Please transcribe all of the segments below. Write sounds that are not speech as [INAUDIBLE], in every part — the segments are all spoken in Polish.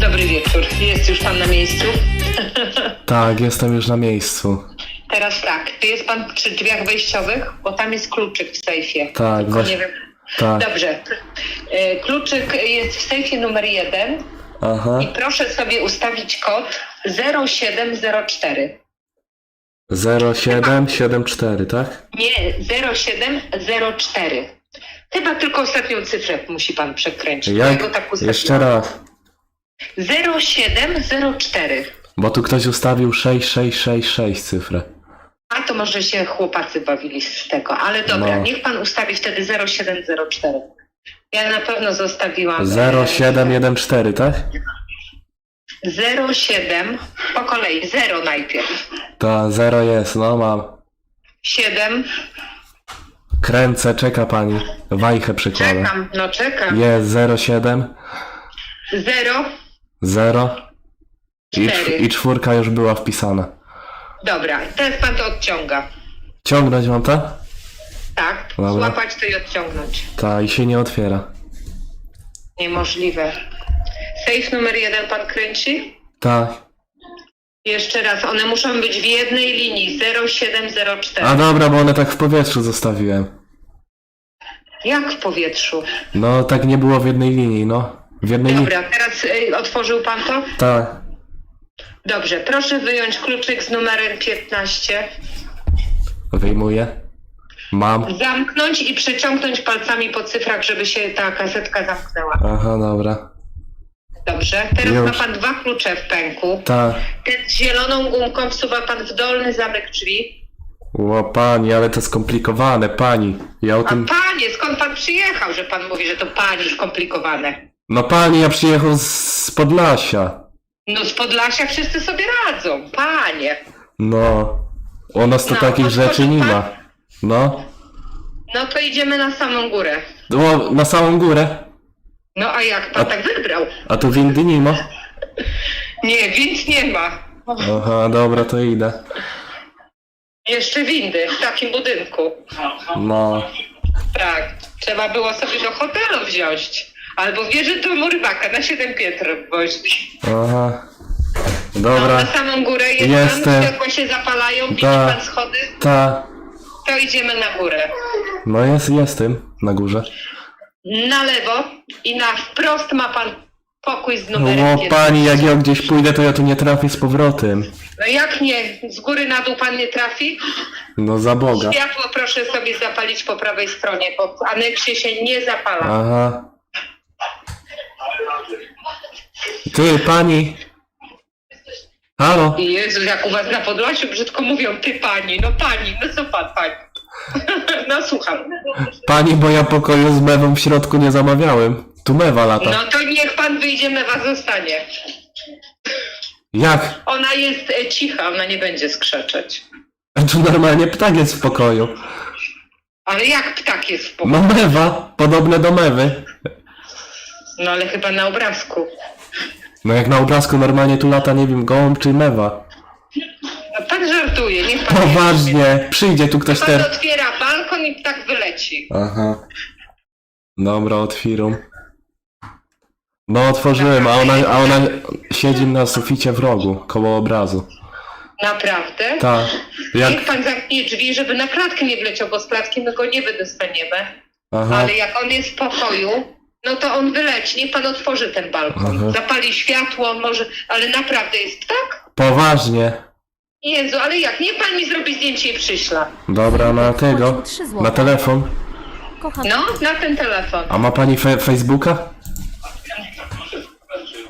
Dobry wieczór. Jest już pan na miejscu? [LAUGHS] Tak, jestem już na miejscu. Teraz tak, czy jest pan przy drzwiach wejściowych? Bo tam jest kluczyk w sejfie. Tak, Tylko właśnie- nie wiem. Tak. Dobrze. E, Kluczyk jest w sejfie numer jeden Aha. i proszę sobie ustawić kod 0704. 0774, tak? Nie, 0704. Chyba tylko ostatnią cyfrę musi pan przekręcić. Ja Jak? go tak ustawiłam. Jeszcze raz. 0704. Bo tu ktoś ustawił 6666 cyfrę. A to może się chłopacy bawili z tego, ale dobra, No. niech pan ustawi wtedy 0704. Ja na pewno zostawiłam. 0714, tak? 07 po kolei, 0 najpierw. Ta 0 jest, no mam. 7, Kręcę, czeka pani. Wajchę przykładę. czekam, no czekam. Jest 07, 0, 0 i, czw- i czwórka już była wpisana. dobra, teraz pan to odciąga. Ciągnąć mam to? Tak, Dobra. złapać to i odciągnąć. Ta i się nie otwiera. Niemożliwe. Safe numer jeden pan kręci? Tak. Jeszcze raz, one muszą być w jednej linii, 0704. A dobra, bo one tak w powietrzu zostawiłem. Jak w powietrzu? No tak nie było w jednej linii, no. W jednej. Dobra, teraz y, otworzył pan to? Tak. Dobrze, proszę wyjąć kluczyk z numerem 15, Wyjmuję. Mam. zamknąć i przeciągnąć palcami po cyfrach, żeby się ta kasetka zamknęła. Aha, dobra. Dobrze, teraz Już. ma pan dwa klucze w pęku. Tak. Ten z zieloną gumką wsuwa pan w dolny zamek drzwi. O pani, ale to skomplikowane, pani. Ja o A tym... panie, skąd pan przyjechał, że pan mówi, że to pani skomplikowane? No pani, ja przyjechał z, Podlasia. No z Podlasia wszyscy sobie radzą, panie. No. U nas to No, takich otworzył rzeczy nie pan? ma. No. No to idziemy na samą górę. O, na samą górę. No a jak pan tak wybrał? A tu windy nie ma. [LAUGHS] Nie, więc nie ma. Aha, dobra, to idę. Jeszcze windy w takim budynku. No. Tak, trzeba było sobie do hotelu wziąć. Albo wieży do Murybaka na 7 piętr woźni. Aha. No, Dobra. na samą górę jest Jestem. pan, światła się zapalają, widzi Tak. pan schody, Ta. to idziemy na górę. No jest, jestem na górze. Na lewo i na wprost ma pan pokój z numerem O 15. pani, jak ja gdzieś pójdę, to ja tu nie trafię z powrotem. No jak nie, z góry na dół pan nie trafi? No za Boga. Światło proszę sobie zapalić po prawej stronie, bo w aneksie się nie zapala. Aha. Ty, pani. Halo? Jezu, jak u was na Podlasiu brzydko mówią, ty pani, no pani, no co pan, pani? [LAUGHS] No słucham. Pani, bo ja pokoju z mewą w środku nie zamawiałem. Tu mewa lata. No to niech pan wyjdzie, mewa zostanie. Jak? Ona jest e, cicha, ona nie będzie skrzeczeć. Tu normalnie ptak jest w pokoju. Ale jak ptak jest w pokoju? No mewa, podobne do mewy. No ale chyba na obrazku. No jak na obrazku normalnie tu lata, nie wiem, gołąb czy mewa. No pan żartuje, niech pan... Poważnie, przyjdzie tu ktoś Pan teraz. otwiera balkon i ptak wyleci. Aha. Dobra, otwieram. No otworzyłem, a ona, a ona siedzi na suficie w rogu, koło obrazu. Naprawdę? Tak. Jak... Niech pan zamknie drzwi, żeby na klatkę nie wleciał, bo z klatki my go nie wydostaniemy. Aha. Ale jak on jest w pokoju, no to on wyleci. Niech pan otworzy ten balkon. Aha. Zapali światło, może, ale naprawdę jest ptak? Poważnie. Jezu, ale jak? Niech pan mi zrobi zdjęcie i przyśla. Dobra, na tego. Trzy złote. Na telefon. Kocham. No, na ten telefon. A ma pani fe Facebooka?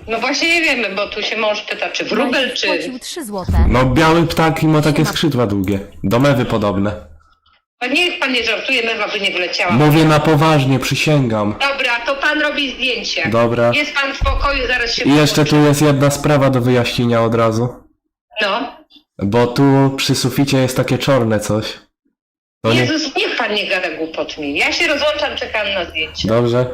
No właśnie nie wiemy, bo tu się mąż pyta, czy wróbel, czy... Płacił 3 złote. No biały ptak i ma takie skrzydła długie. Do mewy podobne. A niech pan nie żartuje, mewa by nie wleciała. Mówię na poważnie, przysięgam. Dobra, to pan robi zdjęcie. Dobra. Jest pan w pokoju, zaraz się... I jeszcze tu jest jedna sprawa do wyjaśnienia od razu. No. Bo tu przy suficie jest takie czarne coś. To nie... Jezus, niech pan nie gada głupot mi. Ja się rozłączam, czekam na zdjęcie. Dobrze.